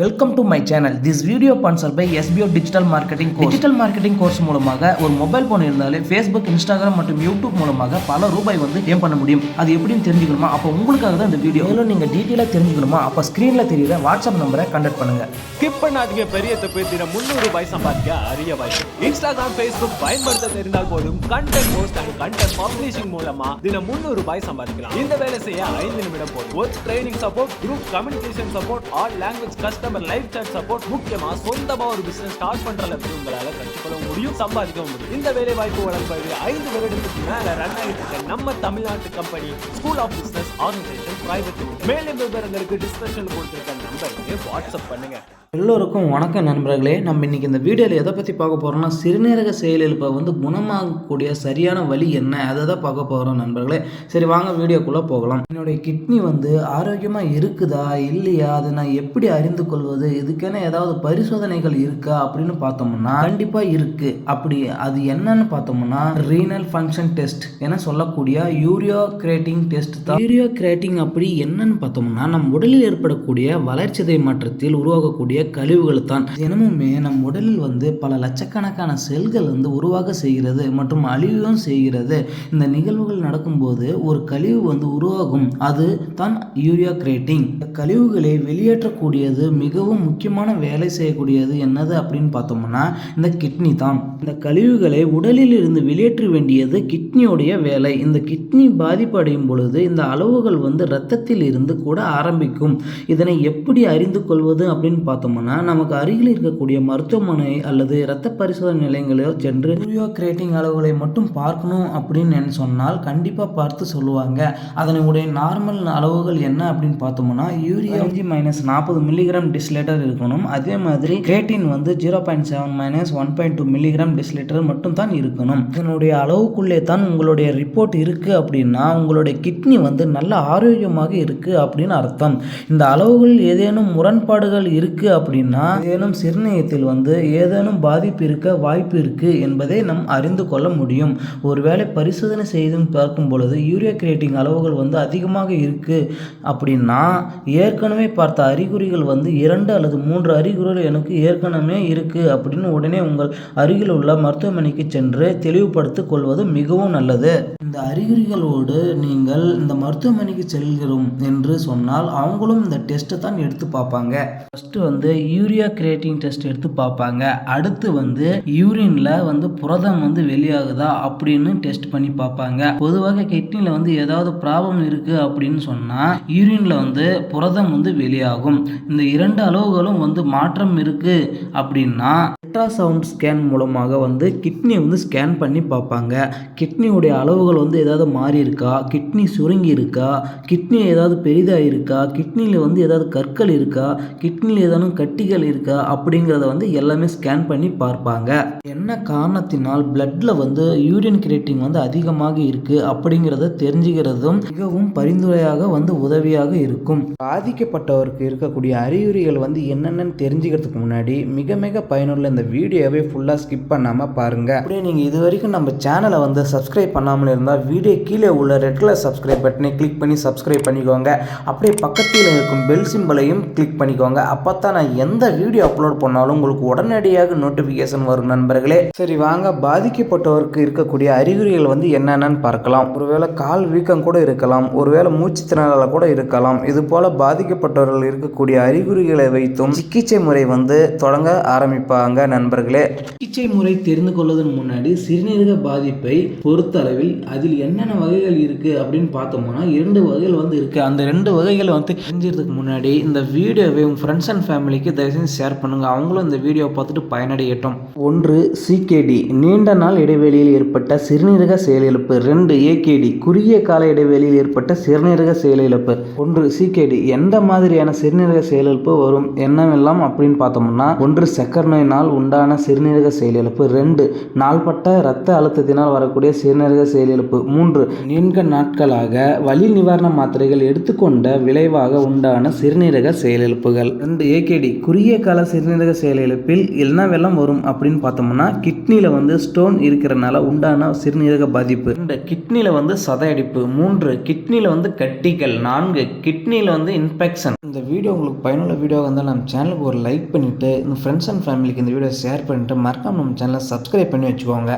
Welcome to my channel this video sponsor by SPO digital marketing course digital marketing course மூலமாக ஒரு mobile phone இருந்தாலே Facebook Instagram மற்றும் YouTube மூலமாக பல ரூபாய் வந்து ஏன் பண்ண முடியும். அது எப்படின்னு தெரிஞ்சுக்கணுமா? அப்போ உங்களுக்காக தான் இந்த வீடியோ மேலும் நீங்கள் டீட்டெயிலாக தெரிஞ்சுக்கணுமா? அப்போ ஸ்க்ரீனில் தெரியுற வாட்ஸ்அப் நம்பரை கண்டக்ட் பண்ணுங்க. ஸ்கிப் பண்ணாதீங்க பெரிய தப்பு முந்நூறு ரூபாய் சம்பாதிக்க அரிய வாய்ப்பு. இன்ஸ்டாகிராம் ஃபேஸ்புக் பயன்படுத்த தெரிந்தால் போதும் content post and content publishing மூலமா தினம் முந்நூறு ரூபாய் சம்பாதிக்கலாம். இந்த வேலை செய்ய ஐந்து நிமிடம் போதும். Work training support group communication support all language customer life chat support முக்கியமா சொந்தமா ஒரு பிசினஸ் ஸ்டார்ட் பண்ற அளவுக்கு உங்களால கற்றுக்கொள்ள முடியும் சம்பாதிக்க முடியும். இந்த வேலை வாய்ப்பு வழங்குவது ஐந்து வருடத்துக்கு மேல ரன் ஆகிட்டு இருக்க நம்ம தமிழ்நாட்டு company school of business organisation private மேலும் விவரங்களுக்கு டிஸ்கிரிப்ஷன் கொடுத்திருக்க நம்பருக்கு வாட்ஸ்அப் பண்ணுங்க. எல்லோருக்கும் வணக்கம் நண்பர்களே. நம்ம இன்னைக்கு இந்த வீடியோவில் எதை பற்றி பார்க்க போகிறோம்னா சிறுநீரக செயலிழப்பை வந்து குணமாகக்கூடிய சரியான வழி என்ன? அதை தான் பார்க்க போகிறோம் நண்பர்களே. சரி வாங்க வீடியோக்குள்ளே போகலாம். என்னுடைய கிட்னி வந்து ஆரோக்கியமாக இருக்குதா? இல்லையா? அதை நான் எப்படி அறிந்து கொள்வது? இதுக்கென ஏதாவது பரிசோதனைகள் இருக்கா? அப்படின்னு பார்த்தோம்னா கண்டிப்பாக இருக்குது அப்படி அது என்னன்னு பார்த்தோம்னா ரீனல் ஃபங்க்ஷன் டெஸ்ட் என சொல்லக்கூடிய யூரியோ கிரேட்டிங் டெஸ்ட் தான். யூரியோ கிரேட்டிங் அப்படி என்னன்னு பார்த்தோம்னா நம் உடலில் ஏற்படக்கூடிய வளர்ச்சிதை மாற்றத்தில் உருவாகக்கூடிய கழிவுகள் தான். தினமுமே நம் உடலில் வந்து பல லட்சக்கணக்கான செல்கள் வந்து உருவாக செய்கிறது மற்றும் அழிவும் செய்கிறது. இந்த நிகழ்வுகள் நடக்கும்போது ஒரு கழிவு வந்து உருவாகும். அது தான் யூரியா கிரேட்டிங் கழிவுகளை வெளியேற்றக்கூடியது மிகவும் முக்கியமான வேலை செய்யக்கூடியது என்னது அப்படின்னு பார்த்தோம்னா இந்த கிட்னி தான். இந்த கழிவுகளை உடலில் இருந்து வெளியேற்ற வேண்டியது கிட்னியோடைய வேலை. இந்த கிட்னி பாதிப்படையும் பொழுது இந்த அளவுகள் வந்து இரத்தத்தில் இருந்து கூட ஆரம்பிக்கும். இதனை எப்படி அறிந்து கொள்வது அப்படின்னு பார்த்தோம்னா நமக்கு அருகில் இருக்கக்கூடிய மருத்துவமனை அல்லது இரத்த பரிசோதனை நிலையங்களோ சென்று யூரியோ கிரேட்டிங் அளவுகளை மட்டும் பார்க்கணும் அப்படின்னு சொன்னால் கண்டிப்பாக பார்த்து சொல்லுவாங்க. அதனுடைய நார்மல் அளவுகள் என்ன அப்படின்னு பார்த்தோம்னா யூரியா அஞ்சு மைனஸ் நாற்பது மில்லிகிராம் டிஸ்லேட்டர் இருக்கணும். அதே மாதிரி கிரேட்டின் வந்து zero point seven minus one point two milligram டிஸ்லேட்டர் மட்டும் தான் இருக்கணும். இதனுடைய அளவுக்குள்ளே தான் உங்களுடைய ரிப்போர்ட் இருக்குது அப்படின்னா உங்களுடைய கிட்னி வந்து நல்ல ஆரோக்கியமாக இருக்குது அப்படின்னு அர்த்தம். இந்த அளவுகளில் ஏதேனும் முரண்பாடுகள் இருக்குது அப்படின்னா ஏதேனும் சிறுநீயத்தில் வந்து ஏதேனும் பாதிப்பு இருக்க வாய்ப்பு இருக்குது என்பதை நம் அறிந்து கொள்ள முடியும். ஒருவேளை பரிசோதனை செய்து பார்க்கும் பொழுது யூரியா கிரியேட்டிங் அளவுகள் வந்து அதிகமாக இருக்குது அப்படின்னா ஏற்கனவே பார்த்த அறிகுறிகள் வந்து இரண்டு அல்லது மூன்று அறிகுறிகள் எனக்கு ஏற்கனவே இருக்குது அப்படின்னு உடனே உங்கள் அருகில் உள்ள மருத்துவமனைக்கு சென்று தெளிவுபடுத்திக் கொள்வது மிகவும் நல்லது. இந்த அறிகுறிகளோடு நீங்கள் இந்த மருத்துவமனைக்கு செல்கிறோம் என்று சொன்னால் அவங்களும் இந்த டெஸ்ட்டை தான் எடுத்து பார்ப்பாங்க. ஃபஸ்ட்டு வந்து யூரியா கிரியேட்டிங் டெஸ்ட் எடுத்து பார்ப்பாங்க. அடுத்து வந்து யூரின்ல வந்து புரதம் வந்து வெளியாகுதா அப்படின்னு டெஸ்ட் பண்ணி பார்ப்பாங்க. பொதுவாக கிட்னியில் வந்து ஏதாவது ப்ராப்ளம் இருக்குது அப்படின்னு சொன்னால் யூரின்ல வந்து புரதம் வந்து வெளியாகும். இந்த இரண்டு அளவுகளும் வந்து மாற்றம் இருக்குது அப்படின்னா அல்ட்ராசவுண்ட் ஸ்கேன் மூலமாக வந்து கிட்னியை வந்து ஸ்கேன் பண்ணி பார்ப்பாங்க. கிட்னியுடைய அளவுகள் வந்து ஏதாவது மாறி இருக்கா கிட்னி சுருங்கி இருக்கா கிட்னி ஏதாவது பெரிதாக இருக்கா கிட்னியில் வந்து ஏதாவது கற்கள் இருக்கா? கிட்னியில் ஏதாவது கட்டிகள் இருக்கா? அப்படிங்கிறத வந்து எல்லாமே ஸ்கேன் பண்ணி பார்ப்பாங்க. என்ன காரணத்தினால் பிளட்டில் வந்து யூரின் கிரியேட்டிங் வந்து அதிகமாக இருக்குது அப்படிங்கிறத தெரிஞ்சுக்கிறதும் மிகவும் பரிந்துரையாக வந்து உதவியாக இருக்கும். பாதிக்கப்பட்டவருக்கு இருக்கக்கூடிய அறிகுறிகள் வந்து என்னென்னு தெரிஞ்சுக்கிறதுக்கு முன்னாடி மிக மிக பயனுள்ள இந்த வீடியோவை ஃபுல்லாக ஸ்கிப் பண்ணாமல் பாருங்கள் அப்படியே நீங்கள் இது வரைக்கும் நம்ம சேனலை வந்து சப்ஸ்கிரைப் பண்ணாமல் இருந்தால் வீடியோ கீழே உள்ள ரெட் கலர் சப்ஸ்கிரைப் பட்டனை கிளிக் பண்ணி சப்ஸ்கிரைப் பண்ணிக்கோங்க. அப்படியே பக்கத்தில் இருக்கும் பெல் சிம்பலையும் கிளிக் பண்ணிக்கோங்க. அப்போ தான் நான் எந்த வீடியோ அப்லோட் பண்ணாலும் உங்களுக்கு உடனடியாக நோட்டிஃபிகேஷன் வரும் நண்பர்களே. சரி வாங்க. பாதிக்கப்பட்டவருக்கு இருக்கக்கூடிய அறிகுறிகள் வந்து என்னென்னு பார்க்கலாம். ஒருவேளை கால் வீக்கம் கூட இருக்கலாம். ஒருவேளை மூச்சு திணறல கூட இருக்கலாம். இது போல பாதிக்கப்பட்டவர்கள் இருக்கக்கூடிய அறிகுறிகளை வைத்தும் சிகிச்சை முறை வந்து தொடங்க ஆரம்பிப்பாங்க நண்பர்களே. சிகிச்சை முறை தெரிந்து கொள்வதன் முன்னாடி சிறுநீரக பாதிப்பை பொறுத்த அளவில் அதில் என்னென்ன வகைகள் இருக்கு அப்படின்னு பார்த்தோம்னா இரண்டு வகைகள் வந்து இருக்கு. அந்த ரெண்டு வகைகள் வந்து தெரிஞ்சுறதுக்கு முன்னாடி இந்த வீடியோவை உங்க ஃப்ரெண்ட்ஸ் அண்ட் ஃபேமிலிக்கு தயவுசெய்து ஷேர் பண்ணுங்க. அவங்களும் இந்த வீடியோ பார்த்துட்டு பயனடையட்டும். ஒன்று சிகேடி நீண்ட நாள் இடைவெளியில் ஏற்பட்ட சிறுநீரக செயலிழப்பு. ரெண்டு ஏகேடி குறுகிய கால இடைவெளியில் ஏற்பட்ட சிறுநீரக செயலிழப்பு. ஒன்று சிகேடி எந்த மாதிரியான சிறுநீரக செயலிழப்பு வரும்? என்னவெல்லாம் அப்படின்னு பார்த்தோம்னா ஒன்று சக்கர நோயினால் உண்டான சிறுநீரக செயலிழப்பு ரெண்டு நாள்பட்ட இரத்த அழுத்தத்தினால் வரக்கூடிய சிறுநீரக செயலிழப்பு மூன்று நீண்ட நாட்களாக வலி நிவாரண மாத்திரைகள் எடுத்துக்கொண்ட விளைவாக உண்டான சிறுநீரக செயலிழப்புகள் ரெண்டு ஏகேடி குறுகிய கால சிறுநீரக செயலிழப்பில் என்னவெல்லாம் வரும் அப்படின்னு பார்த்தோம்னா கிட்னியில் வந்து ஸ்டோன் இருக்கிறனால உண்டான சிறுநீரக பாதிப்பு. ரெண்டு கிட்னியில் வந்து சதையடிப்பு. மூன்று கிட்னியில் வந்து கட்டிகள். நான்கு கிட்னியில் வந்து இன்ஃபெக்ஷன். இந்த வீடியோ உங்களுக்கு பயனுள்ள வீடியோவாக இருந்தால் நம்ம சேனலுக்கு ஒரு லைக் பண்ணிவிட்டு இந்த ஃப்ரெண்ட்ஸ் அண்ட் ஃபேமிலிக்கு இந்த வீடியோ ஷேர் பண்ணிட்டு மறக்காம நம்ம சேனலை சப்ஸ்கிரைப் பண்ணி வச்சுக்கோங்க.